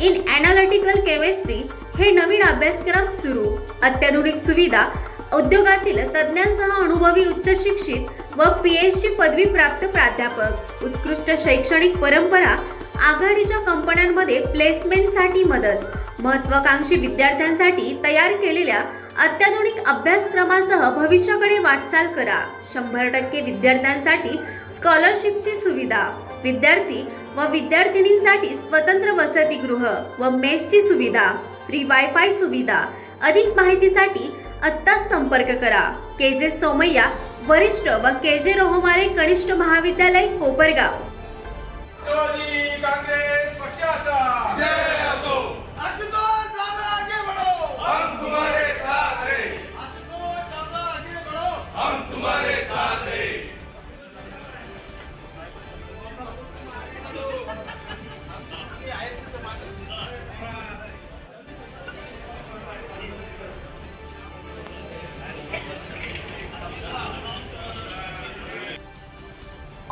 in analytical chemistry हे नवीन अभ्यासक्रम सुरू. अत्याधुनिक सुविधा उद्योगातील तज्ज्ञांसह अनुभवी उच्च शिक्षित व पी एच डी पदवी प्राप्त प्राध्यापक. उत्कृष्ट शैक्षणिक परंपरा आघाडीच्या कंपन्यांमध्ये प्लेसमेंटसाठी मदत. महत्वाकांक्षी विद्यार्थ्यांसाठी तयार केलेल्या अत्याधुनिक अभ्यासक्रमासह भविष्याकडे वाटचाल करा. शंभर टक्के विद्यार्थ्यांसाठी स्कॉलरशिपची सुविधा. विद्यार्थी व विद्यार्थिनींसाठी स्वतंत्र वसतिगृह व मेसची सुविधा. फ्री वायफाय सुविधा. अधिक माहितीसाठी आत्ताच संपर्क करा. के जे सोमय्या वरिष्ठ व के जे रोहमारे कनिष्ठ महाविद्यालय कोपरगाव.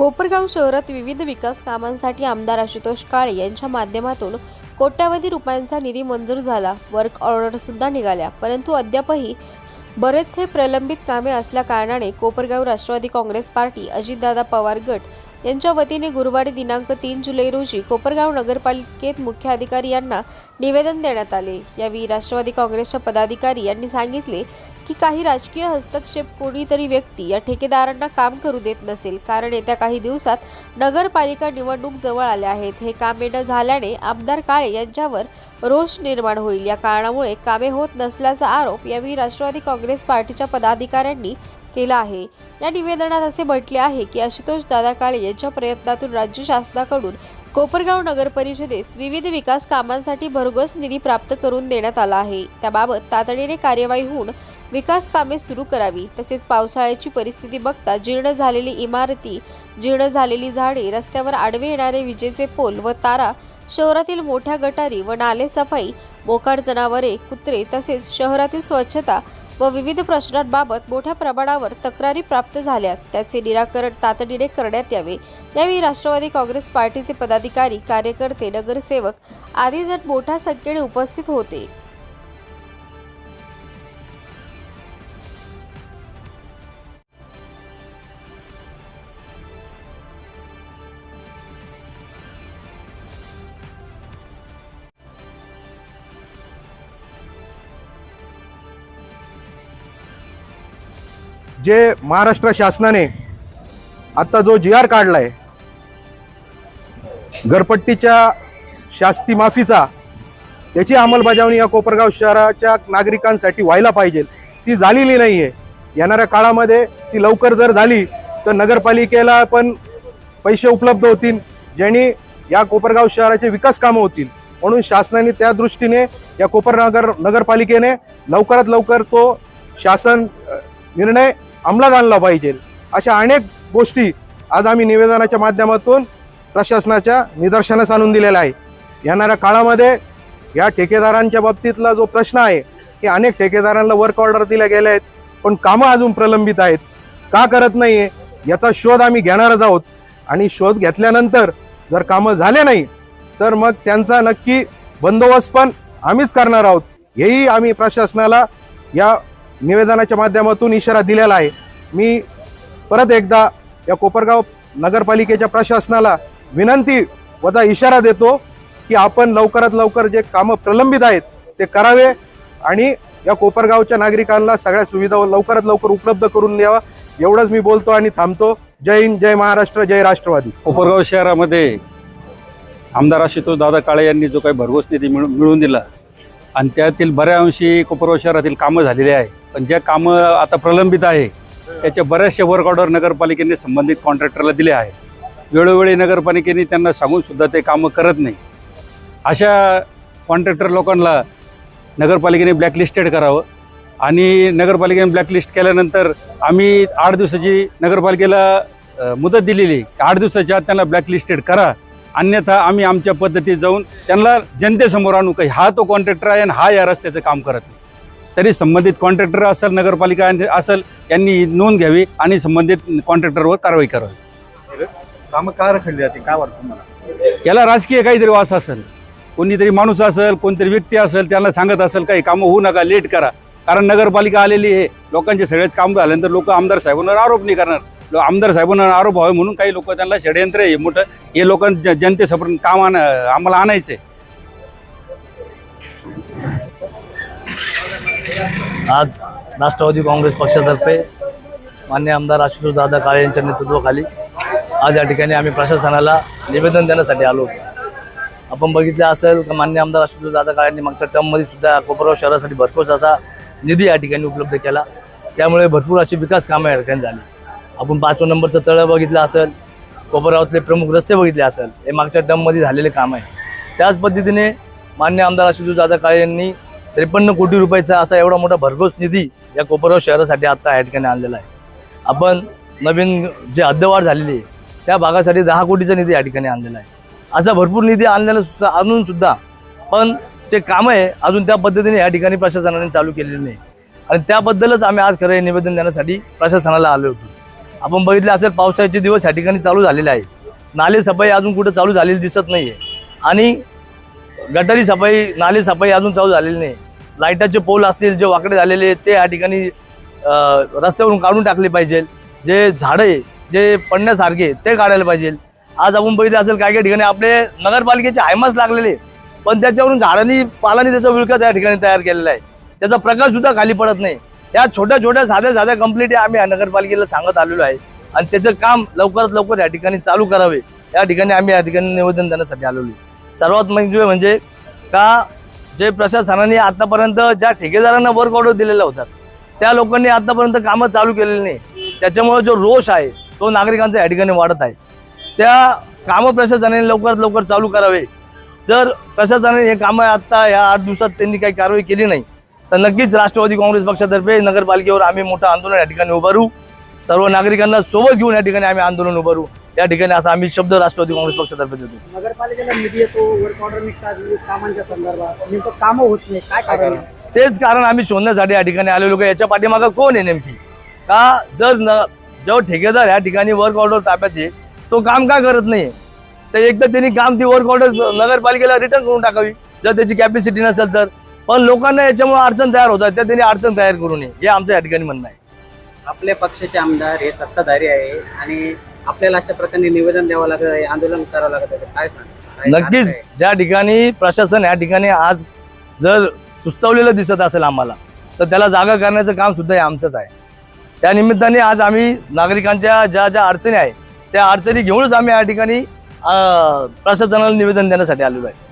कोपरगाव शहरात विविध विकास कामांसाठी आमदार आशुतोष काळे यांच्या माध्यमातून कोट्यावधी रुपयांचा निधी मंजूर झाला. वर्क ऑर्डर सुद्धा निघाल्या. परंतु अद्यापही बरेचसे प्रलंबित कामे असल्या कारणाने कोपरगाव राष्ट्रवादी काँग्रेस पार्टी अजितदादा पवार गट यांच्या वतीने गुरुवारी दिनांक तीन जुलै रोजी कोपरगाव नगरपालिकेत मुख्य अधिकारी यांना निवेदन देण्यात आले. यावेळी राष्ट्रवादी काँग्रेसच्या पदाधिकारी यांनी सांगितले की काही राजकीय हस्तक्षेप कोणीतरी व्यक्ती या ठेकेदारांना काम करू देत नसेल कारण येत्या काही दिवसात नगरपालिका निवडणूक जवळ आल्या आहेत. हे कामे न झाल्याने आमदार काळे यांच्यावर रोष निर्माण होईल. या कारणामुळे कामे होत नसल्याचा आरोप यावेळी राष्ट्रवादी काँग्रेस पार्टीच्या पदाधिकाऱ्यांनी केला आहे. या निवेदनात असे म्हटले आहे की आशुतोष दादा काळे यांच्या प्रयत्नातून राज्य शासनाकडून कोपरगाव नगर परिषदेस विविध विकास कामांसाठी भरघोस निधी प्राप्त करून देण्यात आला आहे. त्याबाबत तातडीने कार्यवाही होऊन विकास कामे सुरू करावी. तसेच पावसाळ्याची परिस्थिती बघता जीर्ण झालेली इमारती जीर्ण झालेली झाडे रस्त्यावर आडवे येणारे विजेचे पोल व तारा शहरातील मोठ्या गटारी व नाले सफाई मोकाट जनावरे कुत्रे तसेच शहरातील स्वच्छता व विविध प्रश्नांबाबत मोठ्या प्रमाणावर तक्रारी प्राप्त झाल्या त्याचे निराकरण तातडीने करण्यात यावे. यावेळी राष्ट्रवादी काँग्रेस पार्टीचे पदाधिकारी कार्यकर्ते नगरसेवक आदी जण मोठ्या संख्येने उपस्थित होते. जे महाराष्ट्र शासनाने आता जो जी आर काढलाय घरपट्टीच्या शास्ती माफीचा त्याची अंमलबजावणी या कोपरगाव शहराच्या नागरिकांसाठी व्हायला पाहिजे. ती झालेली नाही आहे येणाऱ्या काळामध्ये ती लवकर जर झाली तर नगरपालिकेला पण पैसे उपलब्ध होतील ज्यांनी या कोपरगाव शहराचे विकास कामं होतील. म्हणून शासनाने त्या दृष्टीने या कोपरनगर नगरपालिकेने लवकरात लवकर तो शासन निर्णय अंमलात आणला पाहिजे. अशा अनेक गोष्टी आज आम्ही निवेदनाच्या माध्यमातून प्रशासनाच्या निदर्शनास आणून दिलेल्या आहे येणाऱ्या काळामध्ये या ठेकेदारांच्या बाबतीतला जो प्रश्न आहे की अनेक ठेकेदारांना वर्क ऑर्डर दिल्या गेल्या आहेत पण कामं अजून प्रलंबित आहेत. का करत नाही आहे याचा शोध आम्ही घेणारच आहोत. आणि शोध घेतल्यानंतर जर कामं झाले नाही तर मग त्यांचा नक्की बंदोबस्त पण आम्हीच करणार आहोत. हेही आम्ही प्रशासनाला या निवेदनाच्या माध्यमातून इशारा दिलेला आहे. मी परत एकदा या कोपरगाव नगरपालिकेच्या प्रशासनाला विनंती वजा इशारा देतो की आपण लवकरात लवकर जे कामं प्रलंबित आहेत ते करावे आणि या कोपरगावच्या नागरिकांना सगळ्या सुविधा लवकरात लवकर उपलब्ध करून द्यावा. एवढंच मी बोलतो आणि थांबतो. जय हिंद जय महाराष्ट्र जय राष्ट्रवादी. कोपरगाव शहरामध्ये आमदार आशुतोष दादा काळे यांनी जो काही भरघोस निधी मिळून मिळवून दिला आणि त्यातील बऱ्या अंशी कोपरगाव शहरातील कामं झालेली आहे. पण ज्या कामं आता प्रलंबित आहे त्याच्या बऱ्याचशा वर्क ऑर्डर नगरपालिकेने संबंधित कॉन्ट्रॅक्टरला दिले आहे. वेळोवेळी नगरपालिकेने त्यांना सांगूनसुद्धा ते कामं करत नाही. अशा कॉन्ट्रॅक्टर लोकांना नगरपालिकेने ब्लॅकलिस्टेड करावं आणि नगरपालिकेने ब्लॅकलिस्ट केल्यानंतर आम्ही आठ दिवसाची नगरपालिकेला मुदत दिलेली आठ दिवसाच्या आत त्यांना ब्लॅकलिस्टेड करा. अन्यथा आम्ही आमच्या पद्धतीत जाऊन त्यांना जनतेसमोर आणू काही. हा तो कॉन्ट्रॅक्टर आहे आणि हा या रस्त्याचं काम करत नाही. तरी संबंधित कॉन्ट्रॅक्टर असेल नगरपालिका असेल यांनी नोंद घ्यावी आणि संबंधित कॉन्ट्रॅक्टरवर कारवाई करावी. कामं का रखडली जाते काय वाटतं तुम्हाला? याला राजकीय काहीतरी वास असेल. कोणीतरी माणूस असेल कोणतरी व्यक्ती असेल त्यांना सांगत असेल काही कामं होऊ नका लेट करा. कारण नगरपालिका आलेली आहे. लोकांचे सगळेच काम झाल्यानंतर लोक आमदार साहेबांवर आरोप नाही करणार. आमदार साहेबांना आरोप व्हावे म्हणून काही लोक त्यांना षडयंत्र आहे. मोठं हे लोक जनतेसमोर काम आण आम्हाला आणायचे आज राष्ट्रवादी काँग्रेस पक्षातर्फे मान्य आमदार आशुतोष दादा काळे यांच्या नेतृत्वाखाली आज या ठिकाणी आम्ही प्रशासनाला निवेदन देण्यासाठी आलो होतो. आपण बघितलं असेल का मान्य आमदार आशुतोष दादा काळेंनी मागच्या टर्ममध्ये सुद्धा कोपरगाव शहरासाठी भरपूर असा निधी या ठिकाणी उपलब्ध केला. त्यामुळे भरपूर अशी विकास कामं या ठिकाणी झाली. आपण पाचवं नंबरचं तळं बघितलं असेल कोपरगावातले प्रमुख रस्ते बघितले असेल हे मागच्या टर्ममध्ये झालेले काम आहे. त्याच पद्धतीने मान्य आमदार आशुतोष दादा काळे यांनी त्रेपन्न कोटी रुपयाचा असा एवढा मोठा भरघोस निधी या कोपरगाव शहरासाठी आत्ता या ठिकाणी आणलेला आहे. आपण नवीन जे हद्दवाढ झालेली आहे त्या भागासाठी दहा कोटीचा निधी या ठिकाणी आणलेला आहे. असा भरपूर निधी आणलेला सुद्धा आणून सुद्धा पण जे कामं आहे अजून त्या पद्धतीने या ठिकाणी प्रशासनाने चालू केलेली नाही. आणि त्याबद्दलच आम्ही आज खरं निवेदन देण्यासाठी प्रशासनाला आलो होतो. आपण बघितले असेल पावसाळ्याचे दिवस या ठिकाणी चालू झालेले आहे. नाले सफाई अजून कुठं चालू झालेली दिसत नाही आहे आणि गटारी सफाई नाले सफाई अजून चालू झालेली नाही. लाईटाचे पोल असतील जे वाकडे झालेले ते या ठिकाणी रस्त्यावरून काढून टाकले पाहिजे. जे झाडं जे पडण्यासारखे ते काढायला पाहिजे. आज आपण बघितलं असेल काही काही ठिकाणी आपले नगरपालिकेचे हायमास लागलेले पण त्याच्यावरून झाडांनी पालांनी त्याचा विळखा त्या ठिकाणी तयार केलेला आहे. त्याचा प्रकाश सुद्धा खाली पडत नाही. या छोट्या छोट्या साध्या साध्या कंप्लीट आम्ही या नगरपालिकेला सांगत आलेलो आहे. आणि त्याचं काम लवकरात लवकर या ठिकाणी चालू करावे. या ठिकाणी आम्ही या ठिकाणी निवेदन देण्यासाठी आलेलो आहे. सर्वात म्हणजे म्हणजे का जे प्रशासनाने आतापर्यंत ज्या ठेकेदारांना वर्क ऑर्डर दिलेल्या होतात त्या लोकांनी आतापर्यंत कामं चालू केलेली नाही. त्याच्यामुळे जो रोष आहे तो नागरिकांचा या ठिकाणी वाढत आहे. त्या कामं प्रशासनाने लवकरात लवकर चालू करावे. जर प्रशासनाने हे कामं आत्ता या आठ दिवसात त्यांनी काही कारवाई केली नाही तर नक्कीच राष्ट्रवादी काँग्रेस पक्षातर्फे नगरपालिकेवर आम्ही मोठं आंदोलन या ठिकाणी उभारू. सर्व नागरिकांना सोबत घेऊन या ठिकाणी आम्ही आंदोलन उभारू. या ठिकाणी असा आम्ही शब्द राष्ट्रवादी काँग्रेस पक्षातर्फे देतो. नगरपालिकेला निधी येतो वर्क ऑर्डर निघतात विविध कामांच्या संदर्भात. नेमकं कामं होत नाही काय कारण? आहे? तेच कारण आम्ही शोधण्यासाठी या ठिकाणी आलेलो का याच्या पाठीमागं कोण आहे नेमकी? का जर न जो ठेकेदार या ठिकाणी वर्क ऑर्डर ताब्यात आहे तो काम का करत नाही? तर एकदा त्यांनी काम ती वर्क ऑर्डर नगरपालिकेला रिटर्न करून टाकावी. जर त्याची कॅपॅसिटी नसेल तर. पण लोकांना याच्यामुळे अडचण तयार होतात त्या त्यांनी अडचण तयार करू नये. हे आमचं या ठिकाणी म्हणणं आहे. आपल्या पक्षाचे आमदार हे सत्ताधारी आहे आणि आपल्याला अशा प्रकारे निवेदन द्यावं लागत आहे आंदोलन करावं लागत आहे. काय सांग नक्कीच? ज्या ठिकाणी प्रशासन या ठिकाणी आज जर सुस्तवलेलं दिसत असेल आम्हाला तर त्याला जागा करण्याचं काम सुद्धा हे आमचंच आहे. त्या निमित्ताने आज आम्ही नागरिकांच्या ज्या ज्या अडचणी आहेत त्या अडचणी घेऊनच आम्ही या ठिकाणी प्रशासनाला निवेदन देण्यासाठी आलेलो आहे.